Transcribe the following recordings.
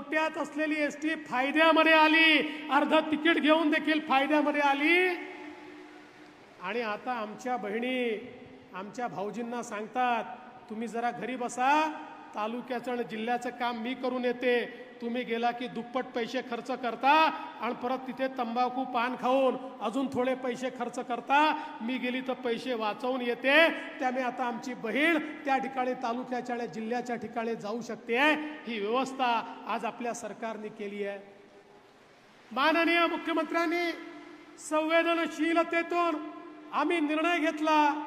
तोट्यात असलेली S T फायद्यामध्ये आली. अर्ध तिकीट घेऊन देखील फायद्यामध्ये आली. आणि आता आमच्या बहिणी आमच्या भाऊजींना सांगतात तुम्ही जरा घरी बसा. तालुक्याचं आणि जिल्ह्याचं काम मी करून येते. तुम्ही गेला की दुप्पट पैसे खर्च करता आणि परत तिथे तंबाखू पान खाऊन अजून थोडे पैसे खर्च करता. मी गेली तर पैसे वाचवून येते. त्यामुळे आता आमची बहीण त्या ठिकाणी तालुक्याच्या आणि जिल्ह्याच्या ठिकाणी जाऊ शकते. ही व्यवस्था आज आपल्या सरकारने केली आहे. माननीय मुख्यमंत्र्यांनी संवेदनशीलतेतून आम्ही निर्णय घेतला.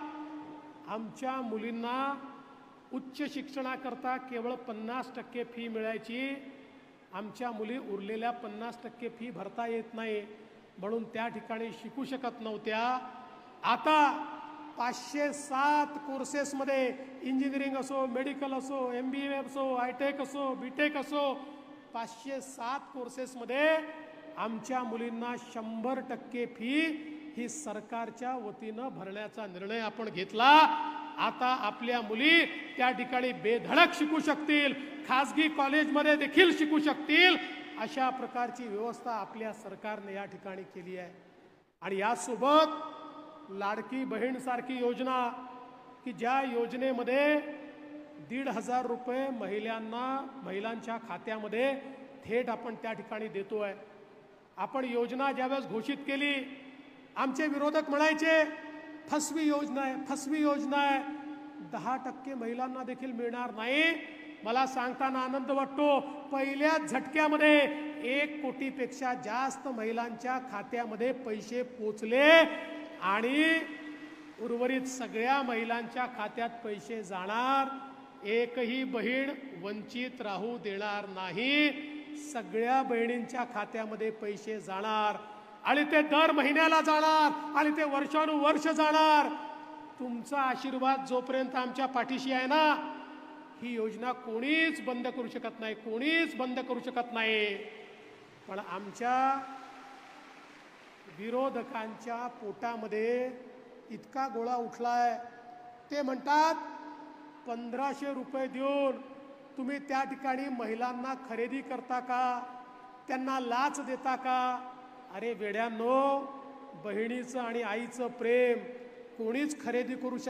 आमच्या मुलींना उच्च शिक्षणाकरता केवळ पन्नास टक्के फी मिळायची. आमच्या मुली उरलेल्या पन्नास टक्के फी भरता येत नाही म्हणून त्या ठिकाणी शिकू शकत नव्हत्या. आता पाचशे सात कोर्सेसमध्ये इंजिनिअरिंग असो मेडिकल असो एम बी ए असो आयटेक असो बी टेक असो पाचशे सात कोर्सेसमध्ये आमच्या मुलींना शंभर टक्के फी ही सरकारच्या वतीनं भरण्याचा निर्णय आपण घेतला. आता आपल्या मुली त्या ठिकाणी बेधडक शिकू शकतील खासगी कॉलेजमध्ये देखील शिकू शकतील अशा प्रकारची व्यवस्था आपल्या सरकारने या ठिकाणी केली आहे. आणि यासोबत लाडकी बहीण सारखी योजना की ज्या योजनेमध्ये दीड हजार रुपये महिलांना महिलांच्या खात्यामध्ये थेट आपण त्या ठिकाणी देतो आहे आपण योजना ज्यावेळेस घोषित केली आमचे विरोधक म्हणायचे फसवी योजना आहे फसवी योजना आहे. दहा टक्के महिलांना देखील मिळणार नाही. मला सांगताना आनंद वाटतो पहिल्याच झटक्यामध्ये एक कोटीपेक्षा जास्त महिलांच्या खात्यामध्ये पैसे पोचले आणि उर्वरित सगळ्या महिलांच्या खात्यात पैसे जाणार. एकही बहीण वंचित राहू देणार नाही. सगळ्या बहिणींच्या खात्यामध्ये पैसे जाणार. आणि ते दर महिन्याला जाणार आणि ते वर्षानुवर्ष जाणार. तुमचा आशीर्वाद जोपर्यंत आमच्या पाठीशी आहे ना ही योजना कोणीच बंद करू शकत नाही कोणीच बंद करू शकत नाही. पण आमच्या विरोधकांच्या पोटामध्ये इतका गोळा उठलाय. ते म्हणतात पंधराशे रुपये देऊन तुम्ही त्या ठिकाणी महिलांना खरेदी करता का? त्यांना लाच देता का? अरे वेड्यांनो बहिणीचं आणि आईचं प्रेम कोणीच खरेदी करू शकत